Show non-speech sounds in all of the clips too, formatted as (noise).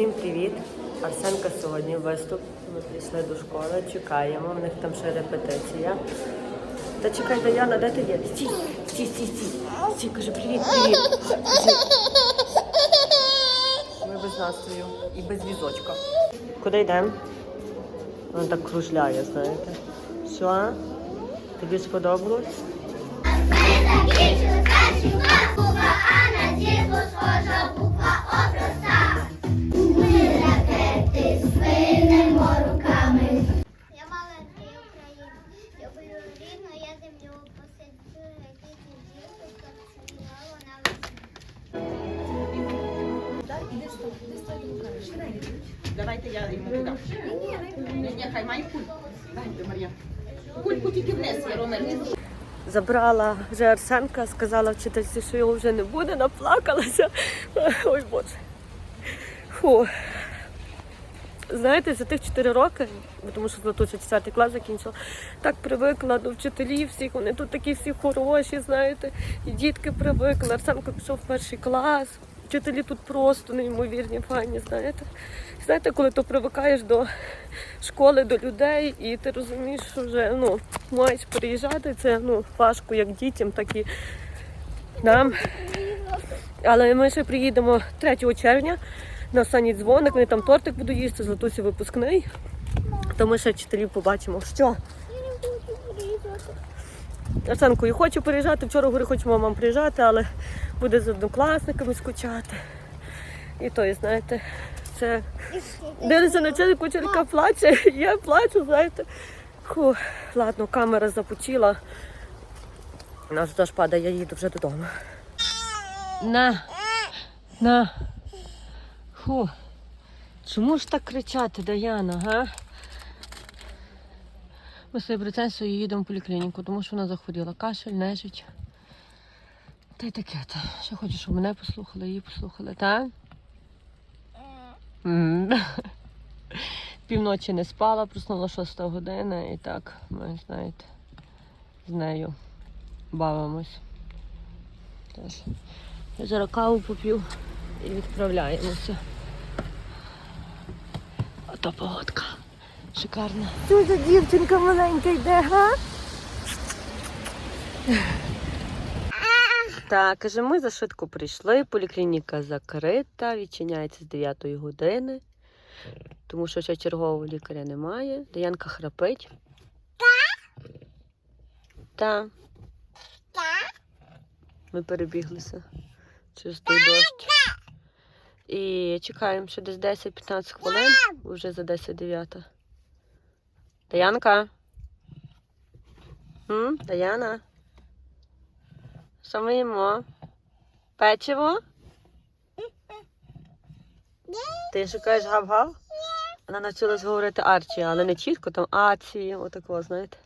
Всім привіт! Арсенка сьогодні виступ. Ми прийшли до школи, чекаємо, в них там ще репетиція. Та чекай, Даяна, де ти є? Стій, стій, стій, стій. Стій, каже, привіт, привіт. Ми без настрою і без візочка. Куди йдемо? Вона так кружляє, знаєте. Що? Тобі сподобалось? Давайте я йому туди. Ні, ні, хай має кульку. Дайте, Мар'я. Кульку тільки вниз, Яромир. Забрала вже Арсенка, сказала вчительці, що його вже не буде, наплакалася. (laughs) Ой Боже. Фу. Знаєте, за тих 4 роки, тому що Златуся 4 клас закінчила, так привикла до вчителів всіх, вони тут такі всі хороші, знаєте, і дітки привикли. Арсенко пішов в перший клас. Вчителі тут просто неймовірні, файні, знаєте. Знаєте, коли ти привикаєш до школи, до людей, і ти розумієш, що вже ну, маєш переїжджати, це ну, важко як дітям, так і нам. Але ми ще приїдемо 3 червня на останній дзвоник, вони там тортик будуть їсти, Златусі випускний. То ми ще вчителів побачимо. Що? Арсенко і хочу приїжджати. Вчора говорю, хочемо мам приїжджати, але буде з однокласниками скучати. І то, і знаєте, це дивлюся на вчительку, вчителька плаче, (laughs) я плачу, знаєте. Фу, ладно, камера запучила. У нас дощ падає, я їду вже додому. На, на. Фу. Чому ж так кричати, Даяна, га? Ми з своєю бриценцею їдемо в поліклініку, тому що вона захворіла. Кашель, нежить. Та й таке. Та. Ще хочу, щоб мене послухали, її послухали, так? (laughs) Півночі не спала, проснула 6 година і так, ми, знаєте, з нею бавимось. Теж. Я зараз каву поп'ю і відправляємося. Ото погодка. Шикарна. Що за дівчинка маленька йде, га? Так, каже, ми за швидко прийшли, поліклініка закрита, відчиняється з 9 години, тому що ще чергового лікаря немає. Даянка храпить. Так? Так. Ми перебіглися через той дощ. І чекаємо ще десь 10-15 хвилин, вже за 10-9. Даянка? М? Даяна? Що ми їмо? Печиво? Ти шукаєш гав-гав? Вона навчилась говорити Арчі, але не чітко, там Аці, отако, знаєте.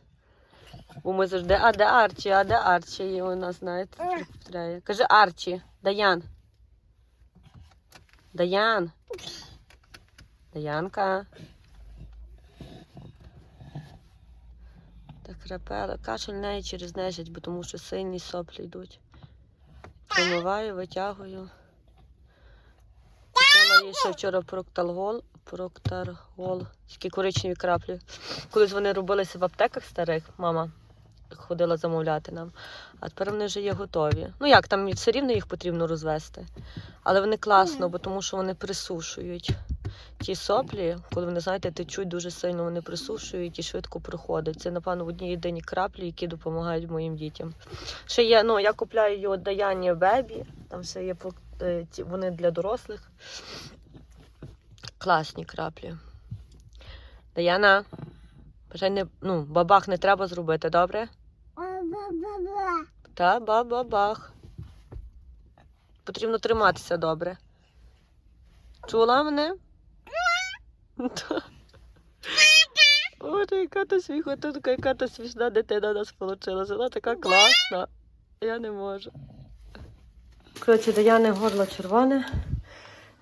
Бо ми завжди, а де Арчі, а де Арчі? І вона, знаєте, повторяє. Каже Арчі, Даян. Даян. Даянка. Так храпела. Кашель неї через нежить, бо тому що сильні соплі йдуть. Промиваю, витягую. Їй ще вчора прокталгол, проктаргол, такі коричневі краплі. Колись вони робилися в аптеках старих, мама ходила замовляти нам. А тепер вони вже є готові. Ну як, там все рівно їх потрібно розвести. Але вони класно, бо тому що вони присушують ті соплі, коли вони, знаєте, течуть дуже сильно, вони присушують і швидко проходять. Це, напевно, одні єдині краплі, які допомагають моїм дітям. Ще є, ну, я купляю його Даяні Бебі, там ще є е, вони для дорослих. Класні краплі. Даяна, не, ну, бабах не треба зробити, добре? Та ба-ба-бах. Потрібно триматися добре. Чула мене? Боже, яка то сміхотутка, яка то смішна дитина у нас вийшла. Вона така класна. Я не можу. Коротше, Даяни горло червоне.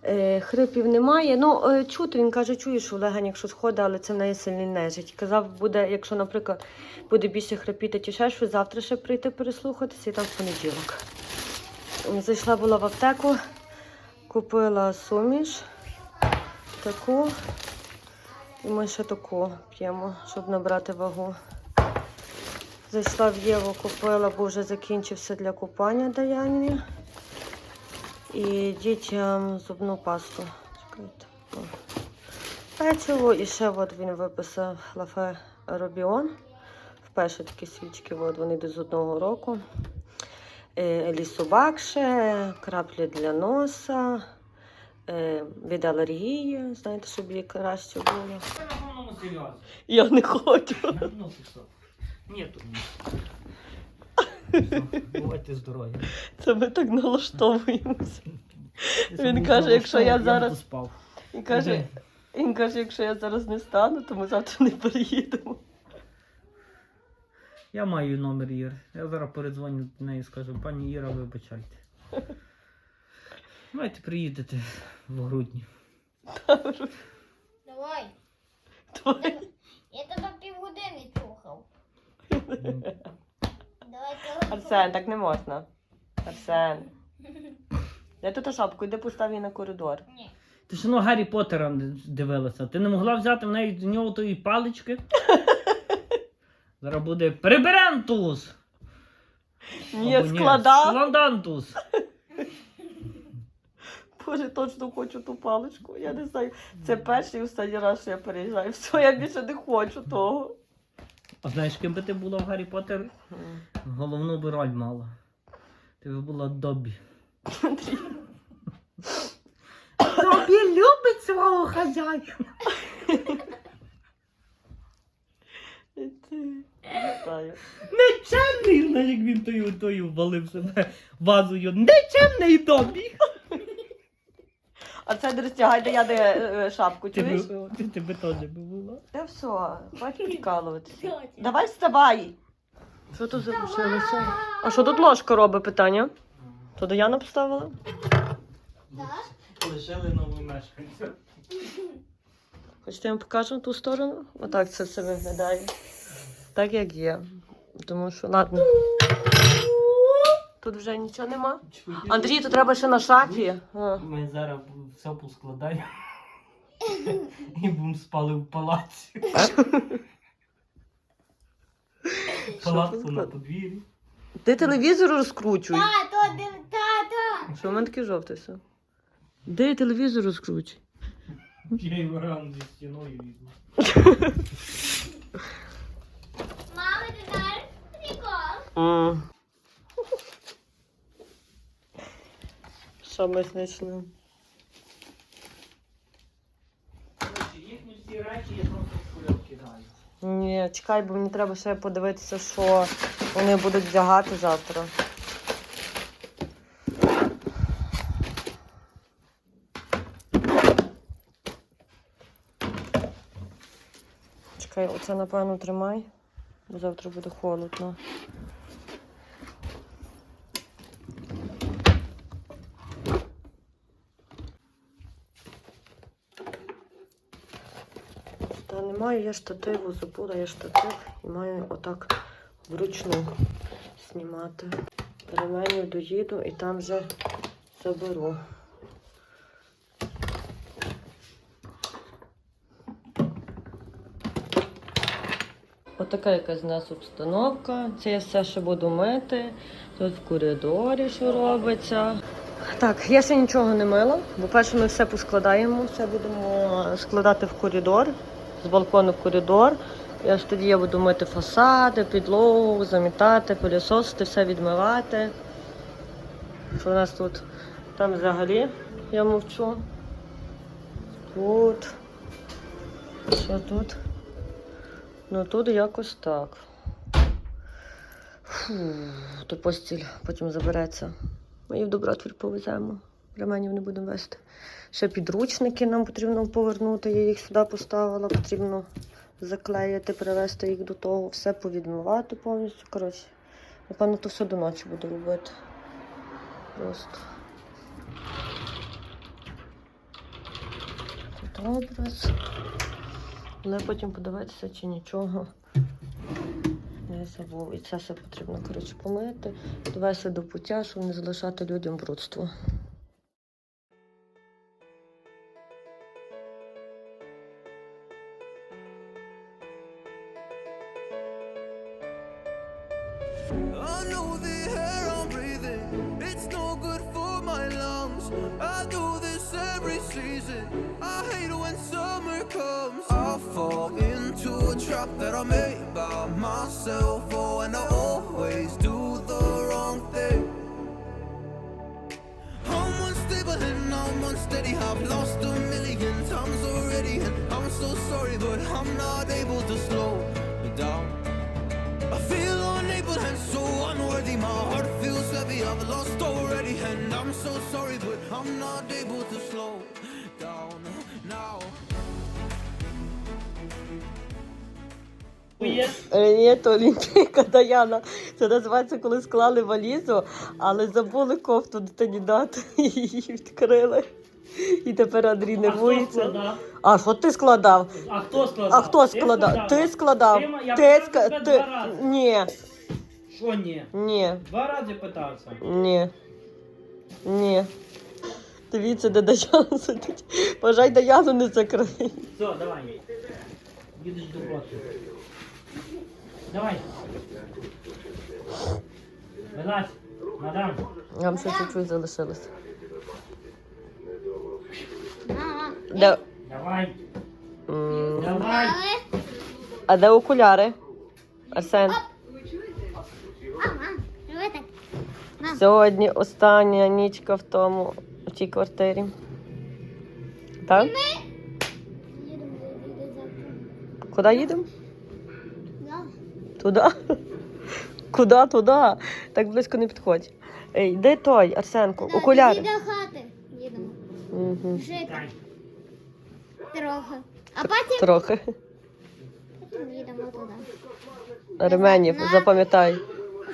Е, хрипів немає. Ну, е, чути, він каже, чує, що в якщо сходить, але це в неї сильний нежить. Казав, буде, якщо, наприклад, буде більше хрипіти чи ще щось, завтра ще прийти переслухатися і там в понеділок. Зайшла була в аптеку, купила суміш таку. І ми ще таку п'ємо, щоб набрати вагу. Зайшла в Єву, купила, бо вже закінчився для купання Даяні. І дітям зубну пасту. Чекайте. Печиво і ще от він виписав лафе Робіон. Вперше такі свічки, от вони йдуть з одного року. Е, Лісобакше, краплі для носа, від алергії, знаєте, їй краще було. На повному серйозі. Я не хочу. Ну ти що? Ні, тут ні. Бувайте здорові. Це ми так налаштовуємося. Він каже, якщо я зараз- спав. І каже, він каже, якщо я зараз не стану, то ми завтра не переїдемо. Я маю номер Іри. Я зараз передзвоню до неї і скажу, пані Іра, вибачайте. (laughs) Давайте приїдете в грудні. Давай. Давай. Я тебе півгодини чухав. Давай. Арсен, так не можна. Арсен. Я тут шапку, йди постав її на коридор. Ні. Ти ж ну Гаррі Поттера дивилася. Ти не могла взяти в неї з нього тої палички? Зараз буде приберентус! Ні, Або складав. Складантус! Боже, точно хочу ту паличку. Я не знаю. Це перший і останній раз, що я переїжджаю. Все, я більше не хочу того. А знаєш, ким би ти була в Гаррі Поттері? Головну би роль мала. Ти би була Добі. Андрій. Добі любить свого знаю. Нечемний, знаєш, як він тою тою валив себе вазою. Нечемний Добі. А це розтягайте, я де е, шапку, чуєш? би теж би була. Та все, хватить прикалуватися. Давай вставай. Що тут залишилося? А що тут ложка робить питання? То Даяна поставила? Лишили нову мешканця. Хочете я вам покажу ту сторону? Отак це все виглядає. Так як є. Тому що, ладно. Тут вже нічого нема. Андрій, то треба ще на шафі. А. Ми зараз все поскладаємо. І будемо спали в палаці. Палатку на подвір'ї. Ти телевізор розкручуй. Тато, див- тато. Що в мене таке жовте все? Де телевізор розкручуй? Я його рано зі стіною візьму. Мама, ти знаєш прикол? Що ми знайшли? Їхні речі я просто в кульок кидаю. Ні, чекай, бо мені треба ще подивитися, що вони будуть вдягати завтра. Чекай, оце напевно тримай, бо завтра буде холодно. Немає я штативу, забула я штатив і маю отак вручну знімати. Переменю доїду і там вже заберу. Отака якась у нас обстановка. Це я все ще буду мити. Тут в коридорі що робиться. Так, я ще нічого не мила, бо перше ми все поскладаємо, все будемо складати в коридор, з балкону в коридор. Я ж тоді я буду мити фасади, підлогу, замітати, пилісосити, все відмивати. Що у нас тут? Там взагалі я мовчу. Тут. Що тут? Ну тут якось так. Фу, то постіль потім забереться. Ми її в добротвір повеземо. Ременів не будемо вести. Ще підручники нам потрібно повернути. Я їх сюди поставила, потрібно заклеїти, привезти їх до того, все повідмивати повністю. Коротше, напевно, то все до ночі буду робити. Просто. Тут. Але потім подивитися, чи нічого не забув. І це все потрібно коротше, помити, довести до пуття, щоб не залишати людям брудство. Myself. Oh, and I always do the wrong thing. I'm unstable and I'm unsteady. I've lost a million times already, and I'm so sorry, but I'm not able to slow me down. I feel unable and so unworthy. My heart feels heavy. I've lost already, and I'm so sorry, but I'm not able to slow Є? Е, Ні, то Олімпійка (laughs) Даяна. Це називається, коли склали валізу, але забули кофту дитині дати (laughs) і її відкрили. І тепер Андрій хто нервується. А що ти складав? А хто складав? А хто Ти складав? Ти складав. Я Ти ска... тебе ти... два рази. Ні, Що ні? ні, Два рази питався. ні. Ні. Дивіться, де Даяна сидить. Бажай Даяну не закрий. Все, давай. Їдеш до роботи. Давай. Вилазь, мадам. Нам ще чуть-чуть залишилось. Де... Давай. М, Давай. А де окуляри? Арсен. Так. Сьогодні остання нічка в тому, у тій квартирі. Так? Куди їдемо? Туди? Куди, туди? Так близько не підходь. Ей, де той, Арсенко? Да, Окуляри. тоді до хати їдемо. Угу. Жити трохи. А потім, Трохи. потім їдемо туди. Ременів, На- запам'ятай.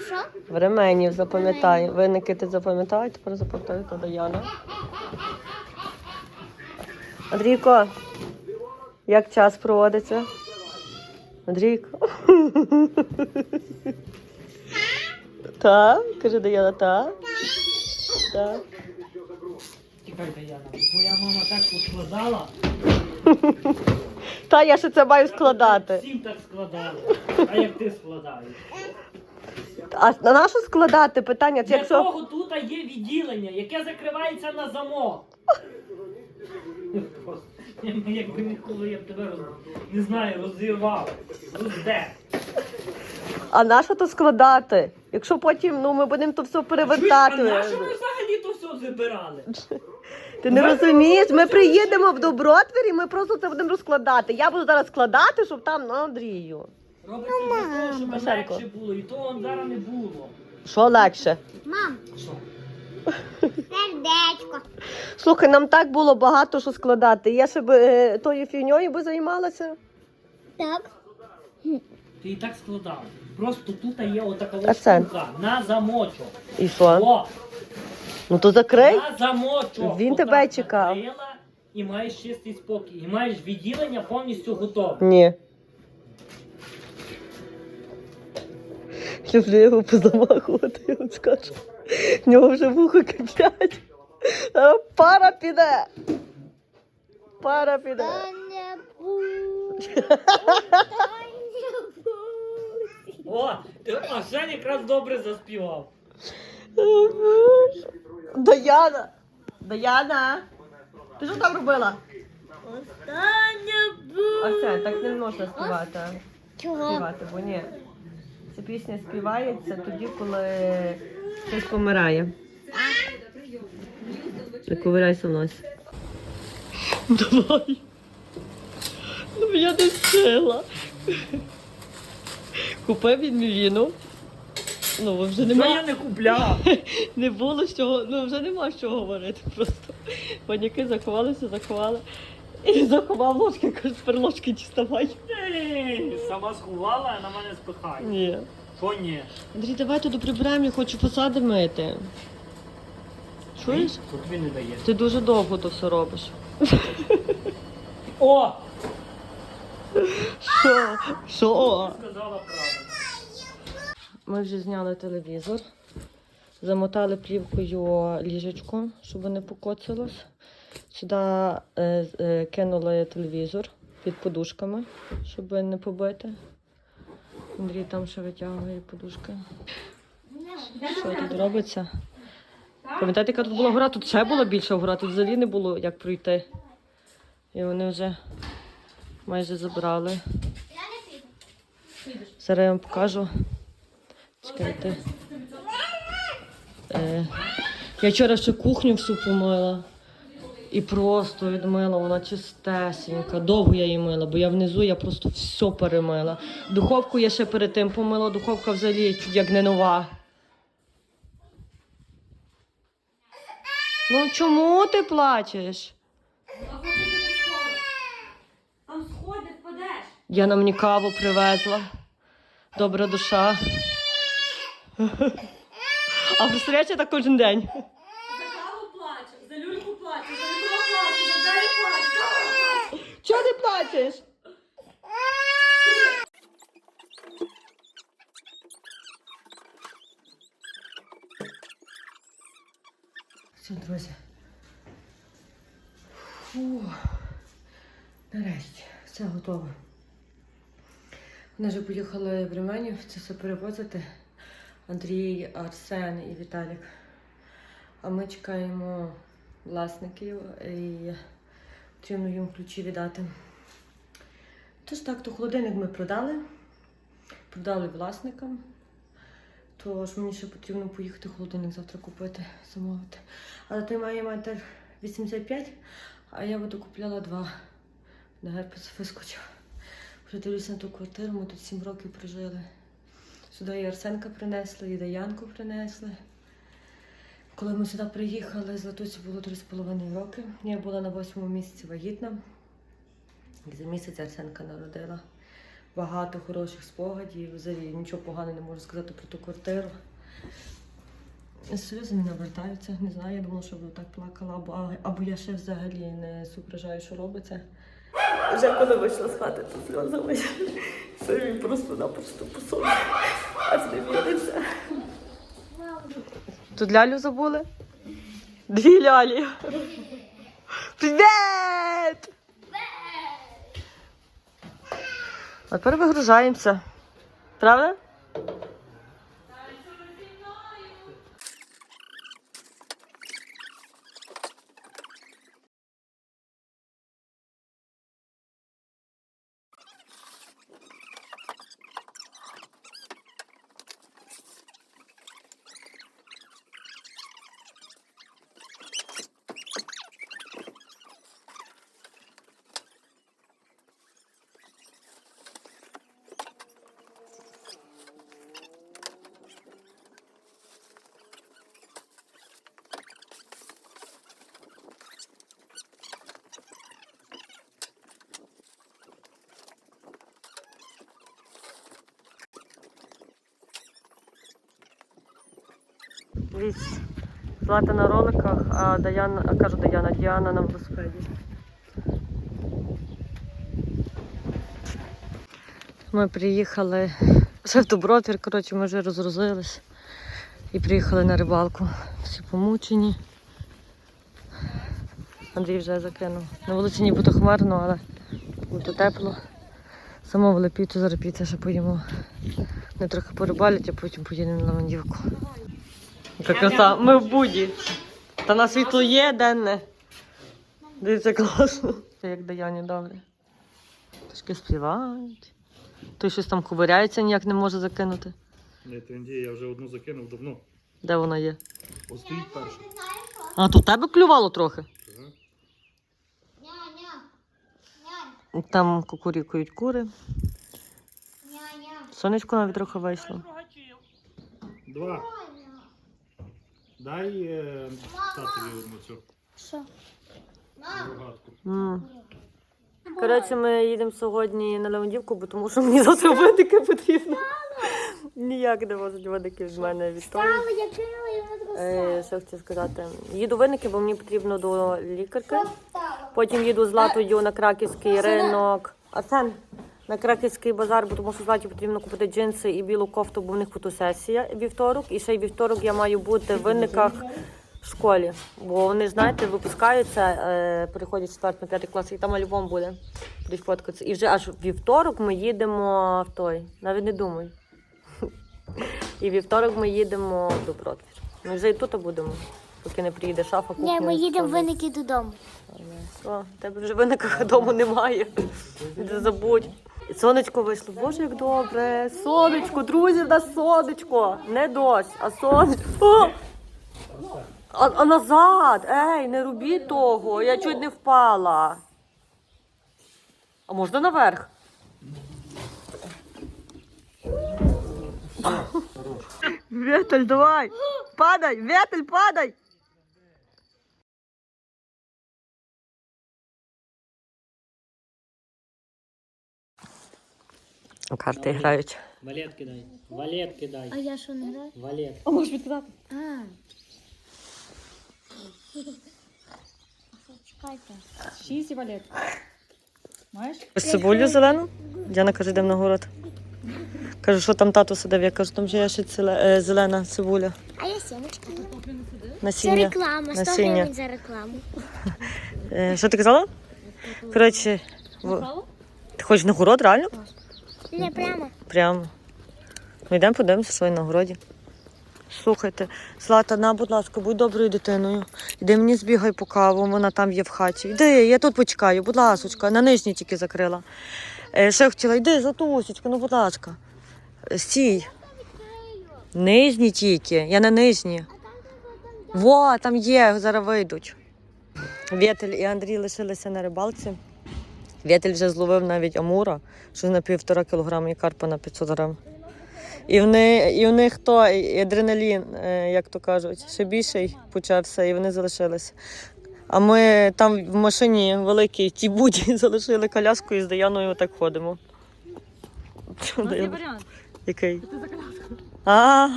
Що? Ременів, запам'ятай. Виники ти запам'ятай, тепер запам'ятай то Даяна. Андрійко, як час проводиться? Андрійко. Так, каже Даяна, так. Так. Чекайте, Яна. Твоя мама так поскладала. Та я ще це маю складати. Всім так складали. А як ти складаєш? А на нашу складати питання? Це Для якщо. того тут є відділення, яке закривається на замок. (laughs) Якби ніколи я б тебе роз... не знаю, розірвав. Роздер. А на що то складати? Якщо потім ну, ми будемо то все перевертати. А на що ми взагалі то все забирали? Ти не розумієш? Ми приїдемо в Добротвір і ми просто це будемо розкладати. Я буду зараз складати, щоб там на Андрію. Робиться для того, щоб Машенко. легше було. І того зараз не було. Що легше? Мам, Що? Сердечко. Слухай, нам так було багато що складати. Я ще б е, тою фігньою би займалася. Так. Ти і так складав. Просто тут є отака ось Арсен. штука на замочок. І що? О, Ну то закрий. на замочок. Він Отак тебе чекав. накрила, І маєш чистий спокій. І маєш відділення повністю готове. Ні. Люблю його позамахувати, я вам скажу. (laughs) В нього вже вухо киплять. Зараз Пара піде. Пара піде. О, ти Арсен якраз добре заспівав. Даяна! Даяна! Ти що там робила? Остання. Арсен, так не можна співати. Чого? Співати, бо ні. Ця пісня співається тоді, коли хтось помирає. Не ковирайся в носі. Давай. Ну я не сила. Купив він мівіну. Ну, вже Що я не купляв? (laughs) Не було з чого, ну вже нема з чого говорити просто. Паняки заховалися, заховали. І заховав ложки, каже, тепер ложки діставай. Сама сховала, а на мене спихає. Ні. Що? Андрій, давай туди прибираємо, я хочу фасади мити. Чуєш? Що не дає? Ти дуже довго то все робиш. О! Що? Що? Сказала. Ми вже зняли телевізор, замотали плівкою ліжечко, щоб не покоцалось. Сюди е, е, кинули телевізор під подушками, щоб не побити. Андрій там ще витягує подушки. Що тут робиться? Пам'ятаєте, яка тут була гора? Тут ще була більша гора, тут взагалі не було як пройти. І вони вже майже забрали. Зараз я вам покажу. Чекайте. Е, я вчора ще кухню всю помила. І просто відмила, вона чистесенька. Довго я її мила, бо я внизу я просто все перемила. Духовку я ще перед тим помила, духовка взагалі як не нова. Ну чому ти плачеш? Там сходи впадеш. Яна мені каву привезла. Добра душа. А представляєш, так кожен день. За каву плаче, за люльку плаче, за відро плаче, за двері плаче. Чого ти плачеш? Все, друзі. Фу. Нарешті, все готово. Вони вже поїхали в Ременів це все перевозити. Андрій, Арсен і Віталік. А ми чекаємо власників і потрібно їм ключі віддати. Тож так, то холодильник ми продали, продали власникам. Тож мені ще потрібно поїхати холодильник завтра купити, замовити. Але той має метр 85, а я буду купляла два. На герпес вискочив. Вже дивлюся на ту квартиру, ми тут 7 років прожили. Сюди і Арсенка принесли, і Даянку принесли. Коли ми сюди приїхали, Златусі було 3,5 роки. Я була на восьмому місяці вагітна. І за місяць Арсенка народила. Багато хороших спогадів. Взагалі нічого поганого не можу сказати про ту квартиру. Сльози не навертаються, не знаю, я думала, що буду так плакала, або, або я ще взагалі не зображаю, що робиться. Вже коли вийшла з хати, то сльози. Це він просто-напросто посуд. Аж не віриться. Тут лялю забули? Дві лялі. Привіт! А тепер вигружаємося. Правда? Дивіться, Злата на роликах, а Даяна, а кажу Даяна, Діана на велосипеді. Ми приїхали вже в Добротвір, коротше, ми вже розгрузились і приїхали на рибалку. Всі помучені. Андрій вже закинув. На вулиці нібито хмарно, але буде тепло. Замовили піцу, зараз піцу ще поїмо. Вони трохи порибалять, а потім поїдемо на мандівку. Яка краса. Ми в буді. Та на світло є денне. Дивіться, класно. Це як Даяні добре. Трошки співають. Той щось там ковиряється, ніяк не може закинути. Не трендіє, я вже одну закинув давно. Де вона є? Ось стоїть перша. А, то в тебе клювало трохи. Ня-ня. Там кукурікують кури. Ня-ня. Сонечко навіть трохи вийшло. Два. Дай е, татові одну цю Що? Рогатку. М. Коротше, ми їдемо сьогодні на Левандівку, бо тому що мені завтра водики потрібно. Ніяк не можуть водики від мене відстояти. Але я кинула йому Е, що хотів сказати? Їду в винники, бо мені потрібно до лікарки. Потім їду з Латою на краківський ринок. Арсен, на краківський базар, бо тому що Златі потрібно купити джинси і білу кофту, бо в них фотосесія вівторок. І ще й вівторок я маю бути в винниках в школі. Бо вони, знаєте, випускаються, е, переходять з 4 на 5 клас, і там альбом буде. Будуть фоткатися. І вже аж в вівторок ми їдемо в той. Навіть не думай. І вівторок ми їдемо в Добротвір. Ми вже і тут будемо. поки не приїде шафа, кухня. Ні, ми їдемо все. виники додому. Все, тебе вже виниках дому немає. Не забудь. Сонечко вийшло. Боже, як добре. Сонечко, друзі, в сонечко. Не дощ, а сонечко. А, а назад. Ей, не робіть того. Я чуть не впала. А можна наверх? Вєтель, давай. Падай, Вєтель, падай. Карти грають. Валет кидай. Валет кидай. А я що не граю? Валет. А можеш відкидати? А. Чекайте. Шість і валет. Маєш? Цибулю зелену? Діана каже, йдемо на город. Кажу, що там тато сидив. Я кажу, там же є ще ціле- е, зелена цибуля. А я сімочки. Це Насіння. реклама, 100 Насіння. гривень за рекламу. Е, що ти казала? Коротше, в- ти хочеш на город, реально? Не прямо. Прямо. Ми йдемо подивимося своє на городі. Слухайте, Злата, на, будь ласка, будь доброю дитиною. Іди мені збігай по каву, вона там є в хаті. Іди, я тут почекаю, будь ласочка, на нижній тільки закрила. Е, ще хотіла, йди, Златусечка, ну будь ласка. Е, Стій. Нижні тільки, я на нижні. Во, там є, зараз вийдуть. Вєтель і Андрій лишилися на рибалці. Вєтель вже зловив навіть амура, що на півтора кілограма і карпа на 500 грам. І в, не, і в них то і адреналін, е, як то кажуть, ще більший почався, і вони залишилися. А ми там в машині великій тій буді (laughs) залишили коляску і з Даяною так ходимо. У нас є варіант. Який? А.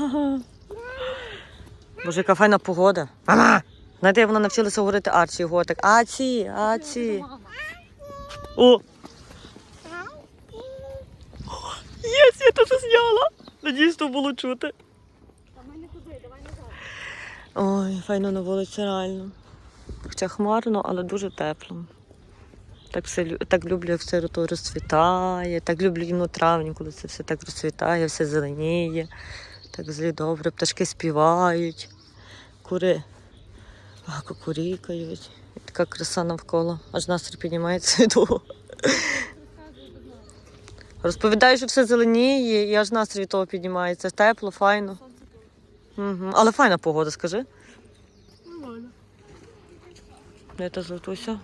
Боже, яка файна погода. Мама! Знаєте, вона навчилася говорити Арчі, його так. Аці, аці. О! Є, Світа це зняла. Надіюсь, то було чути. Ой, файно на вулиці реально. Хоча хмарно, але дуже тепло. Так, все, так люблю, як все то розцвітає. Так люблю іменно травні, коли це все так розцвітає, все зеленіє. Так злі добре, пташки співають, кури кукурікають. Така краса навколо. Аж настрій піднімається (laughs) від того. Розповідаю, що все зеленіє, і аж настрій від того піднімається. Тепло, файно. Угу. Але файна погода, скажи. Нормально. Де та золотуся?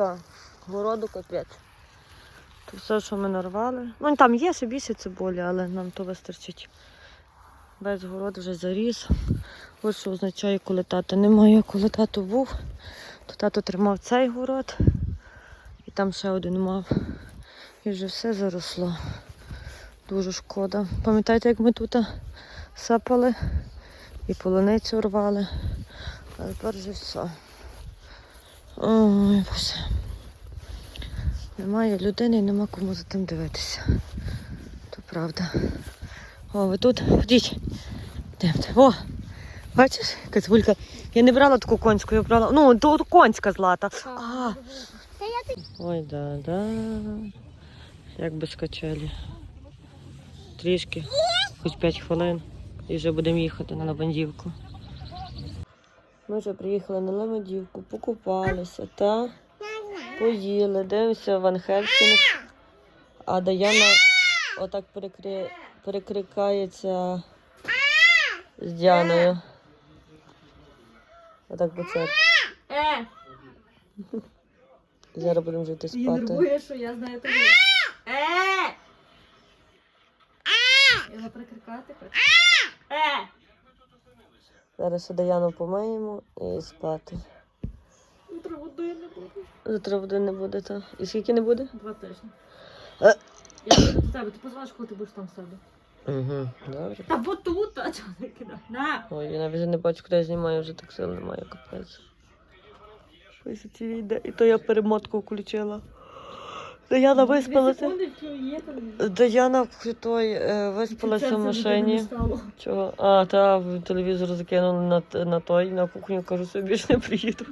Все, городу капець. То все, що ми нарвали. Ну, там є більше цибулі, але нам то вистачить. Весь город вже заріс. Ось що означає, коли тата немає. Коли тато був, то тато тримав цей город. І там ще один мав. І вже все заросло. Дуже шкода. Пам'ятаєте, як ми тут сапали і полуницю рвали. А тепер вже все. Ой, боже. Немає людини і нема кому за тим дивитися. То правда. О, ви тут? Ходіть. О! Бачиш, яка. Я не брала таку конську, я брала. Ну, то конська злата. А. Ой, да, да. Як без качелі. Трішки, хоч 5 хвилин. І вже будемо їхати на Лебандівку. Ми вже приїхали на Лебандівку, покупалися та поїли, дивимося Ван Хельсінг. А Даяна отак перекри... перекрикається з Діаною. Отак по. Е! Зараз будемо Її спати. нервує, що я знаю тобі. Е! Його прикрикати? Е! Зараз ще Даяну помиємо і спати. Утро води не буде. Завтра води не буде, та. І скільки не буде? Два тижні. Е. Я тебе, ти позвониш, коли ти будеш там в себе. Угу, добре. Та бо тут, а чого не кидай? На! Ой, я навіть не бачу, куди я знімаю, вже так сил немає, капець. Ось ці йде. І то я перемотку включила. Даяна виспалася. Даяна той е, виспалася в машині. Чого? А, та телевізор закинули на, на той, на кухню, кажу, собі більше не приїду.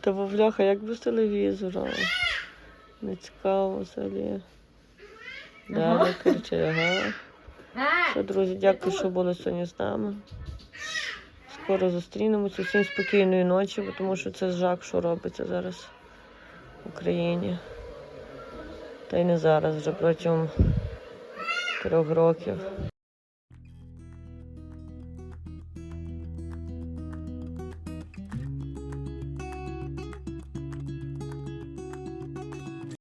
Та бляха, як без телевізора. Не цікаво взагалі. Далі кричить, ага. Все, друзі, дякую, що були сьогодні з нами. Скоро зустрінемося. Всім спокійної ночі, тому що це жах, що робиться зараз в Україні. Та й не зараз, вже протягом трьох років.